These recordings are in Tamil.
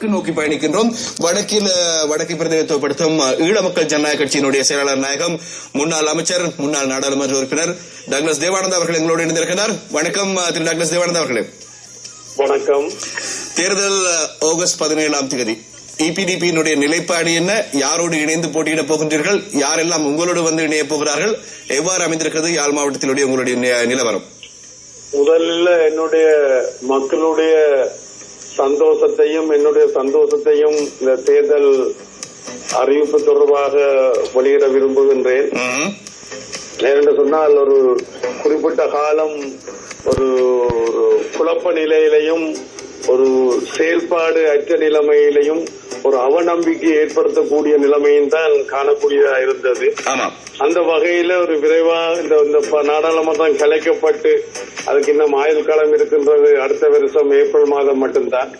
வடக்கு நோக்கி பயணிக்கின்றோம். வடக்கில் வடக்கு பிரதிநிதித்துவப்படுத்தும் ஈழ மக்கள் ஜனநாயக கட்சியினுடைய செயலாளர் நாயகம் முன்னாள் அமைச்சர் முன்னாள் நாடாளுமன்ற உறுப்பினர் டக்ளஸ் தேவானந்தா அவர்கள் எங்களோடு இணைந்திருக்கிறார். வணக்கம் திரு டக்ளஸ் தேவானந்தா அவர்களே. வணக்கம். தேர்தல் ஆகஸ்ட் பதினேழாம் தேதி. இபிடிபியினுடைய நிலைப்பாடு என்ன? யாரோடு இணைந்து போட்டியிடப் போகின்றீர்கள்? யாரெல்லாம் உங்களோடு வந்து இணையப் போகிறார்கள்? எவ்வாறு அமைந்திருக்கிறது? யாழ் மாவட்டத்தினுடைய உங்களுடைய நிலவரம். முதல்ல என்னுடைய மக்களுடைய சந்தோஷத்தையும் என்னுடைய சந்தோஷத்தையும் இந்த தேர்தல் அறிவிப்பு தொடர்பாக வெளியிட விரும்புகின்றேன். ஏனென்று சொன்னால் ஒரு குறிப்பிட்ட காலம் ஒரு ஒரு குழப்ப நிலையிலையும் ஒரு செயல்பாடு அற்ற நிலைமையிலையும் ஒரு அவநம்பிக்கை ஏற்படுத்தக்கூடிய நிலைமையும் தான் காணக்கூடியதா இருந்தது அந்த வகையில ஒரு விரைவா இந்த நாடாளுமன்றம் கலைக்கப்பட்டு அதுக்கு இன்னும் ஆயுள் காலம் இருக்கின்றது அடுத்த வருஷம் ஏப்ரல் மாதம் மட்டும்தான்.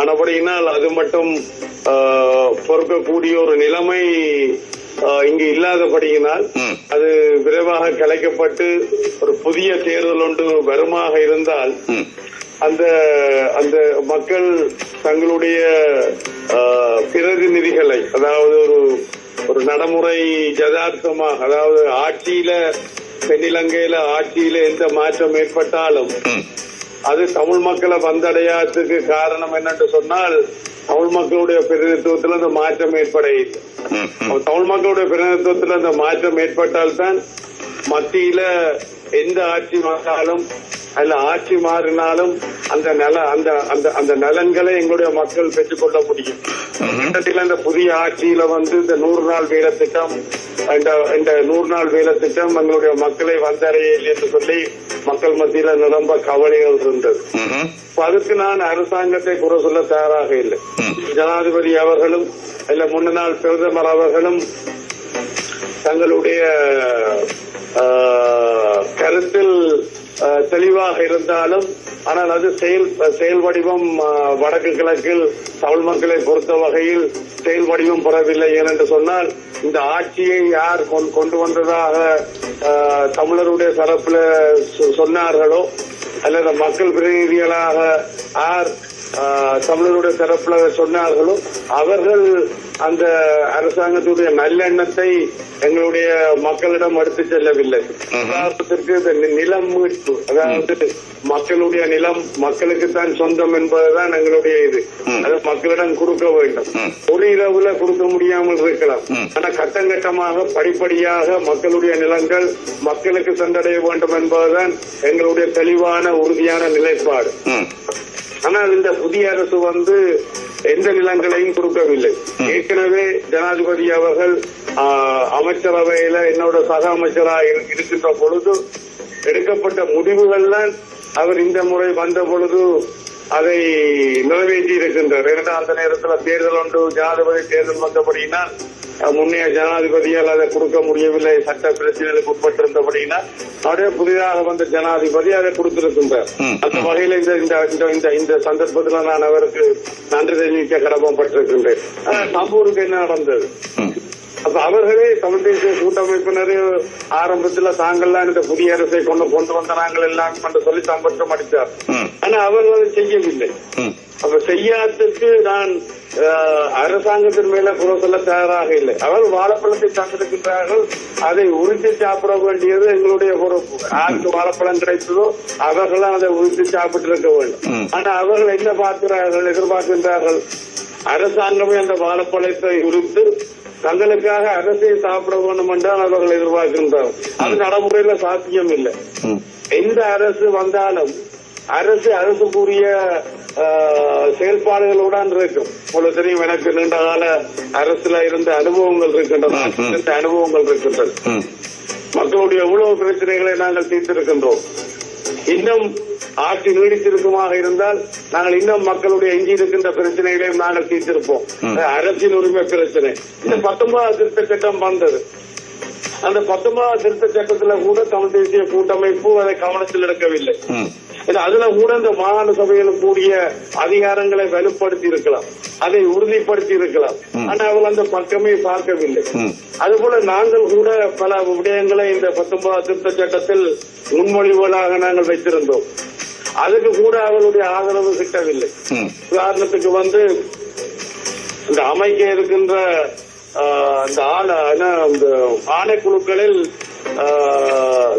ஆனபடியினால் அது மட்டும் பொறுக்கக்கூடிய ஒரு நிலைமை இங்கு இல்லாதபடியினால். அது விரைவாக கலைக்கப்பட்டு ஒரு புதிய தேர்தல் ஒன்று வருமாக இருந்தால். அந்த அந்த மக்கள் தங்களுடைய பிரதிநிதிகளை அதாவது ஒரு ஒரு நடைமுறை ஜதார்த்தமாக அதாவது ஆட்சியில தென்னிலங்கையில ஆட்சியில எந்த மாற்றம் ஏற்பட்டாலும். அது தமிழ் மக்களை வந்தடையாததுக்கு காரணம் என்னன்னு சொன்னால் தமிழ் மக்களுடைய பிரதிநிதித்துவத்தில் அந்த மாற்றம் ஏற்பட தமிழ் மக்களுடைய பிரதிநிதித்துவத்தில் அந்த மாற்றம் ஏற்பட்டால்தான் மத்தியில எந்த ஆட்சி மாறினாலும் அல்ல ஆட்சி மாறினாலும் அந்த நல அந்த அந்த அந்த நலன்களை எங்களுடைய மக்கள் பெற்றுக்கொள்ள முடியும். கிட்டத்தட்ட இந்த புதிய ஆட்சியில வந்து இந்த நூறு நாள் வேலை திட்டம் இந்த நூறு நாள் வேலை திட்டம் எங்களுடைய மக்களை வந்தடையவில்லை என்று சொல்லி மக்கள் மத்தியில நிரம்ப கவலைகள் இருந்தது. அதுக்கு நான் அரசாங்கத்தை குறை சொல்ல தயாராக இல்லை. ஜனாதிபதி அவர்களும் இல்ல முன்னாள் பிரதமர் அவர்களும் தங்களுடைய கருத்தில் தெளிவாக இருந்தாலும் ஆனால் அது செயல் செயல் வடிவம் வடக்கு கிழக்கில் தமிழ் மக்களை பொறுத்த வகையில் செயல் வடிவம் பெறவில்லை ஏனென்று சொன்னால் இந்த ஆட்சியை யார் கொண்- கொண்டு வந்ததாக தமிழருடைய தரப்பில் சொ- சொன்னார்களோ அல்லது மக்கள் பிரதிநிதிகளாக யார் தமிழருடைய தரப்புல சொன்னார்களோ அவர்கள் அந்த அரசாங்கத்துடைய நல்லெண்ணத்தை எங்களுடைய மக்களிடம் எடுத்து செல்லவில்லை. உதாரணத்திற்கு இந்த நி- நிலம் மீட்பு அதாவது மக்களுடைய நிலம் மக்களுக்கு தான் சொந்தம் என்பதுதான் எங்களுடைய இது. அது மக்களிடம் கொடுக்க வேண்டும். ஒரு இரவுல கொடுக்க முடியாமல் இருக்கலாம். ஆனா கட்டம் கட்டமாக படிப்படியாக மக்களுடைய நிலங்கள் மக்களுக்கு சென்றடைய வேண்டும் என்பதுதான் எங்களுடைய தெளிவான உறுதியான நிலைப்பாடு. ஆனால் இந்த புதிய அரசு வந்து எந்த நிலங்களையும் கொடுக்கவில்லை. ஏற்கனவே ஜனாதிபதி அவர்கள் அமைச்சரவையில என்னோட சக அமைச்சராக இரு- இருக்கின்ற பொழுது எடுக்கப்பட்ட முடிவுகள்லாம் அவர் இந்த முறை வந்த பொழுது அதை நிறைவேற்றி இருக்கின்றார் ஏன்னா அந்த நேரத்தில் தேர்தல் ஒன்று ஜனாதிபதி தேர்தல் வந்தபடியினால் முன்னைய ஜனாதிபதியால் அதை கொடுக்க முடியவில்லை சட்ட பிரச்சனைகளுக்கு உட்பட்டிருந்தபடியினால் அப்படியே புதிதாக வந்த ஜனாதிபதி அதை கொடுத்திருக்கின்றார். அந்த வகையில் இந்த இந்த இந்த- சந்தர்ப்பத்தில் நான் அவருக்கு நன்றி தெரிவிக்க கடமைப்பட்டிருக்கின்றேன் சம்பூருக்கு என்ன நடந்தது. அப்ப அவர்களே தமிழ் தேசிய கூட்டமைப்பினர் ஆரம்பத்துல தாங்கள்லாம் இந்த புதிய அரசை கொண்டு கொண்டு வந்த நாங்கள் எல்லாம் என்று சொல்லி சம்பட்டம் அடித்தார். ஆனா அவர்கள் அதை செய்யவில்லை. அப்ப செய்யாததுக்கு நான் அரசாங்கத்தின் மேல குறை சொல்ல தயாராக இல்லை. அவர்கள் வாழைப்பழத்தை தந்திருக்கின்றார்கள் அதை உரித்து சாப்பிட வேண்டியது எங்களுடைய பொறுப்பு. யாருக்கு வாழைப்பழம் கிடைத்ததோ அவர்களும் அதை உரித்து சாப்பிட்டு இருக்க வேண்டும். ஆனா அவர்கள் என்ன பார்க்கிறார்கள் எதிர்பார்க்கின்றார்கள்? அரசாங்கமே அந்த வாழைப்பழத்தை உரித்து தங்களுக்காக அரசை சாப்பிட வேண்டும் என்றால் அவர்கள் எதிர்பார்க்கின்றார்கள். அது நடைமுறையில சாத்தியம் இல்லை. எந்த அரசு வந்தாலும் அரசு அரசுக்குரிய செயல்பாடுகளுடன் இருக்கும். உங்களுக்கு தெரியும் எனக்கு நீண்ட கால அரசுல இருந்த அனுபவங்கள் இருக்கின்றன. இருந்த அனுபவங்கள் இருக்கின்றன ம். மக்களுடைய உழவு பிரச்சனைகளை நாங்கள் தீர்த்திருக்கின்றோம். இன்னும் ஆட்சி நீடித்திருக்குமாக இருந்தால் நாங்கள் இன்னும் மக்களுடைய எஞ்சி இருக்கின்ற பிரச்சனைகளையும் நாங்கள் தீர்த்திருப்போம். அரசியல் உரிமை பிரச்சனை. இந்த பத்தொன்பதாம் திருத்த சட்டம் வந்தது. அந்த பத்தொன்பதாம் திருத்த சட்டத்துல கூட தமிழ் தேசிய கூட்டமைப்பு அதை கவனத்தில் எடுக்கவில்லை. அதுல கூட இந்த மாகாண சபையில் கூடிய அதிகாரங்களை வலுப்படுத்தி இருக்கலாம். அதை உறுதிப்படுத்தி இருக்கலாம். ஆனா அவர்கள் அந்த பக்கமே பார்க்கவில்லை. அதுபோல நாங்கள் கூட பல விடயங்களை இந்த பத்தொன்பதாம் திருத்த சட்டத்தில் முன்மொழிவுகளாக நாங்கள் வைத்திருந்தோம். அதுக்கு கூட அவர்களுடைய ஆதரவு கிட்டவில்லை. உதாரணத்துக்கு வந்து இந்த அமைக்க இருக்கின்ற இந்த என்ன, இந்த ஆணைக்குழுக்களில்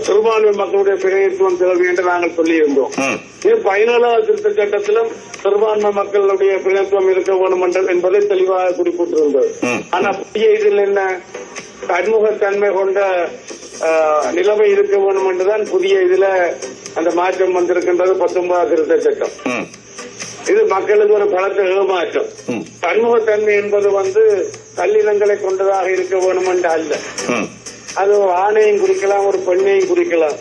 சிறுபான்மை மக்களுடைய பிரதிநிதித்துவம் தேவை என்று நாங்கள் சொல்லியிருந்தோம். இது பதினேழாவது திருத்த சட்டத்திலும் சிறுபான்மை மக்களுடைய பிரதிநிதித்துவம் இருக்க வேண்டும் என்பதை தெளிவாக குறிப்பிட்டிருந்தது. ஆனா புதிய இதில் என்ன? பன்முகத்தன்மை கொண்ட நிலைமை இருக்க வேண்டும் என்றுதான் புதிய இதுல அந்த மாற்றம் வந்திருக்கின்றது பத்தொன்பதாவது திருத்த சட்டம். இது மக்களுக்கு ஒரு பலத்த ஏமாற்றம். பன்முகத்தன்மை என்பது வந்து கல்லினங்களை கொண்டதாக இருக்க வேண்டும் என்று அல்ல. அது ஒரு ஆணையும் குறிக்கலாம் ஒரு பெண்ணையும் குறிக்கலாம்.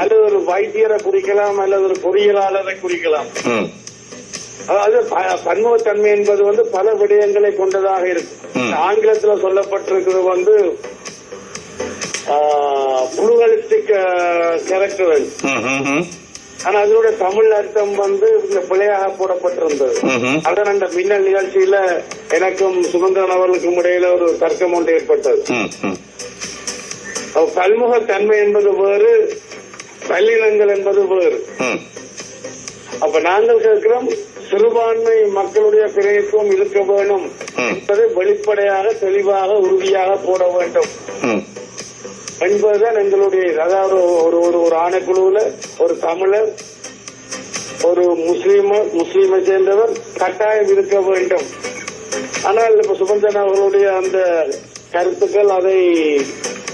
அல்லது ஒரு வைத்தியரை குறிக்கலாம் அல்லது ஒரு பொறியியலாளரை குறிக்கலாம். அதாவது பன்முகத்தன்மை என்பது வந்து பல விடயங்களை கொண்டதாக இருக்கு. ஆங்கிலத்துல சொல்லப்பட்டிருக்கிறது வந்து புளுகலிஸ்டிக் கேரக்டர் ம், ம், ம். ஆனா அதனுடைய தமிழ் அர்த்தம் வந்து இந்த பிழையாக போடப்பட்டிருந்தது. அதான் அந்த மின்னல் நிகழ்ச்சியில எனக்கும் சுமந்திரன் அவர்களுக்கும் இடையில ஒரு தர்க்கம் ஒன்று ஏற்பட்டது ம், ம். அப்ப பன்முகத்தன்மை என்பது வேறு பல்லினங்கள் என்பது வேறு. அப்ப நாங்கள் கேட்கிறோம் சிறுபான்மை மக்களுடைய பிரதித்துவம் இருக்க வேணும் ம். என்பதை வெளிப்படையாக தெளிவாக உறுதியாக போட வேண்டும். என்பதுதான் எங்களுடைய. அதாவது ஒரு ஒரு ஒரு ஆணைக்குழுவுல ஒரு தமிழர் ஒரு முஸ்லீம முஸ்லீமை சேர்ந்தவர் கட்டாயம் இருக்க வேண்டும் ஆனால் இப்ப சுபந்தன் அவர்களுடைய அந்த கருத்துக்கள் அதை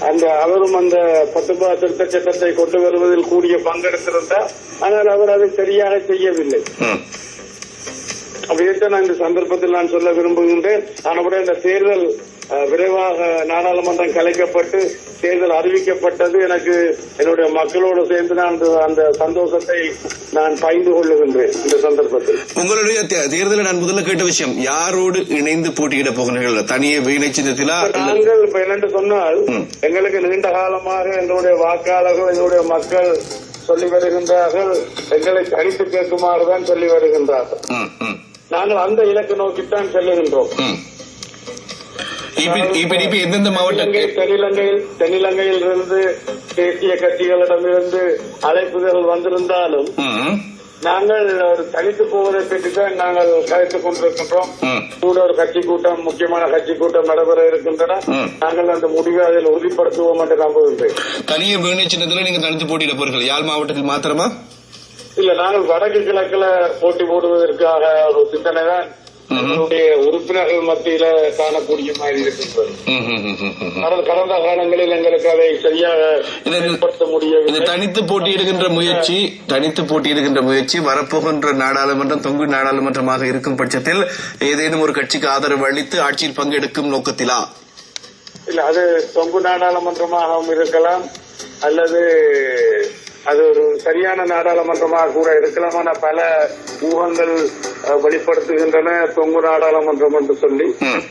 அந்த அவரும் அந்த பத்தொன்பது திருத்த சட்டத்தை கொண்டு வருவதில் கூடிய பங்கெடுத்திருந்தார் ஆனால் அவர் அதை சரியாக செய்யவில்லை. அப்படியே நான் இந்த சந்தர்ப்பத்தில் நான் சொல்ல விரும்புகின்றேன் ஆனால் இந்த தேர்தல் விரைவாக நாடாளுமன்றம் கலைக்கப்பட்டு தேர்தல் அறிவிக்கப்பட்டது. எனக்கு என்னுடைய மக்களோடு சேர்ந்து நான் அந்த- சந்தோஷத்தை நான் பகிர்ந்து கொள்ளுகின்றேன் இந்த சந்தர்ப்பத்தில். உங்களுடைய தேர்தலில் நான் முதல்ல கேட்ட விஷயம் யாரோடு இணைந்து போட்டியிட போகிறீர்கள்? தனியே வீணை சின்னத்திலா? நாங்கள் இப்ப என்னென்று சொன்னால். எங்களுக்கு நீண்ட காலமாக எங்களுடைய வாக்காளர்கள் எங்களுடைய மக்கள் சொல்லி வருகின்றார்கள். எங்களை தனித்து கேட்குமாறுதான் சொல்லி வருகின்றார்கள். நாங்கள் அந்த இலக்கு நோக்கித்தான் செல்லுகின்றோம். இப்ப எந்தெந்த மாவட்ட தென்னிலங்கை தென்னிலங்கையில் தென்னிலங்கையில் இருந்து தேசிய கட்சிகளிடமிருந்து அழைப்புதல் வந்திருந்தாலும் நாங்கள் ஒரு தனித்து போவதை பற்றி தான் நாங்கள் கருத்துக் கொண்டிருக்கின்றோம். கூட ஒரு கட்சி கூட்டம் முக்கியமான கட்சி கூட்டம் நடைபெற இருக்கின்றன. நாங்கள் அந்த முடிவை அதில் உறுதிப்படுத்துவோம் என்று நம்புகின்றேன் தனியே வீணை சின்னத்துல நீங்க தனித்து போட்டியிட போறீர்கள். யாழ் மாவட்டத்தில் மாத்திரமா? இல்ல நாங்கள் வடக்கு கிழக்குல போட்டி போடுவதற்காக ஒரு சிந்தனை தான் எங்களுடைய உறுப்பினர்கள் மத்தியில காணக்கூடிய மாதிரி இருக்கின்றது. கடந்த காலங்களில் எங்களுக்கு அதை சரியாக செயல்படுத்த முடியவில்லை. தனித்து போட்டியிடுகின்ற முயற்சி தனித்து போட்டியிடுகின்ற முயற்சி வரப்போகின்ற நாடாளுமன்றம் தொங்கு நாடாளுமன்றமாக இருக்கும் பட்சத்தில் ஏதேனும் ஒரு கட்சிக்கு ஆதரவு அளித்து ஆட்சியில் பங்கெடுக்கும் நோக்கத்திலா? இல்ல அது தொங்கு நாடாளுமன்றமாகவும் இருக்கலாம் அல்லது அது ஒரு சரியான நாடாளுமன்றமாக கூட இருக்கலாம் ஆனா பல ஊகங்கள் வெளிப்படுத்துகின்றன. தொங்கு நாடாளுமன்றம் என்று சொல்லி.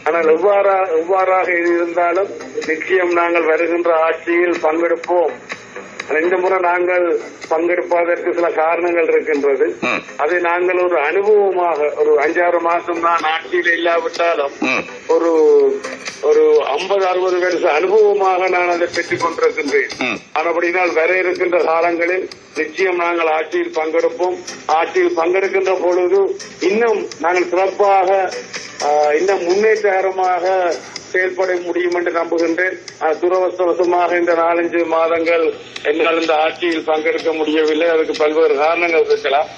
ஆனால் எவ்வாறா எவ்வாறாக இது இருந்தாலும் நிச்சயம் நாங்கள் வருகின்ற ஆட்சியில் பங்கெடுப்போம். இந்த முறை நாங்கள் பங்கெடுப்பதற்கு சில காரணங்கள் இருக்கின்றது. அதை நாங்கள் ஒரு அனுபவமாக ஒரு அஞ்சாறு மாசம் தான் ஆட்சியில் இல்லாவிட்டாலும் ஒரு ஒரு ஐம்பது அறுபது வருஷ அனுபவமாக நான் அதை பெற்றுக் கொண்டிருக்கின்றேன். ம். ஆனபடினால் வர இருக்கின்ற காலங்களில் நிச்சயம் நாங்கள் ஆட்சியில் பங்கெடுப்போம். ஆட்சியில் பங்கெடுக்கின்ற பொழுது இன்னும் நாங்கள் சிறப்பாக இன்னும் முன்னேற்றகரமாக செயல்பட முடியும் என்று நம்புகின்றேன். துரவசவசமாக இந்த நாலஞ்சு மாதங்கள் என்னால் இந்த ஆட்சியில் பங்கெடுக்க முடியவில்லை. அதுக்கு பல்வேறு காரணங்கள் இருக்கலாம்.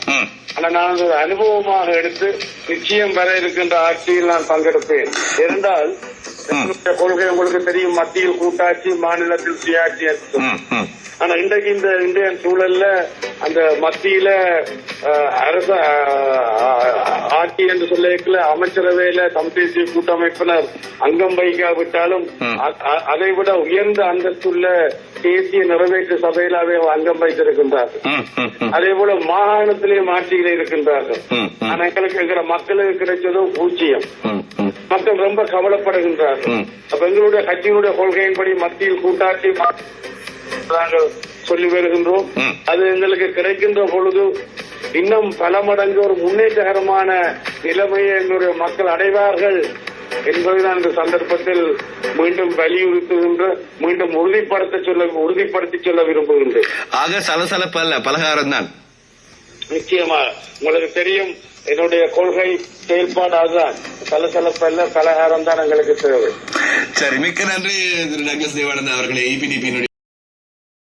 ஆனா நான் ஒரு அனுபவமாக எடுத்து நிச்சயம் வர இருக்கின்ற ஆட்சியில் நான் பங்கெடுப்பேன். இருந்தால் என்னுடைய கொள்கை உங்களுக்கு தெரியும் மத்தியில் கூட்டாட்சி மாநிலத்தில் சுயாட்சி. ஆனா இன்றைக்கு இந்த இந்திய சூழல்ல அந்த மத்தியில அரச ஆட்சி என்று சொல்லியிருக்கல அமைச்சரவையில தமிழ் தேசிய கூட்டமைப்பினர் அங்கம் வகிக்காவிட்டாலும் அதை விட உயர்ந்த அந்தஸ்துள்ள தேசிய நிறைவேற்று சபையில் அவை அங்கம் வைத்திருக்கின்றார்கள். அதே போல மாகாணத்திலேயும் ஆட்சியில் இருக்கின்றார்கள். ஆனா எங்களுக்கு எங்கிற மக்களுக்கு கிடைச்சதோ பூஜ்ஜியம். மக்கள் ரொம்ப கவலைப்படுகின்றார்கள். அப்ப எங்களுடைய கட்சியினுடைய கொள்கையின்படி மத்தியில் கூட்டாட்சி நாங்கள் சொல்லி வருகின்றோம். அது எங்களுக்கு கிடைக்கின்ற பொழுது இன்னும் பல மடங்கு ஒரு முன்னேற்றகரமான நிலைமையை எங்களுடைய மக்கள் அடைவார்கள் என்பதை நான் இந்த சந்தர்ப்பத்தில் மீண்டும் வலியுறுத்துகின்ற மீண்டும் உறுதிப்படுத்த சொல்ல உறுதிப்படுத்தி சொல்ல விரும்புகின்றேன். ஆக சலசலப்பு அல்ல பலகாரம் தான் நிச்சயமா உங்களுக்கு தெரியும் என்னுடைய கொள்கை செயல்பாடு அதுதான் சலசலப்பல்ல கலகாரம் தான் எங்களுக்கு தேவை. சரி மிக்க நன்றி திரு டக்ளஸ் தேவானந்தா அவர்களே. இபிடிபியினுடைய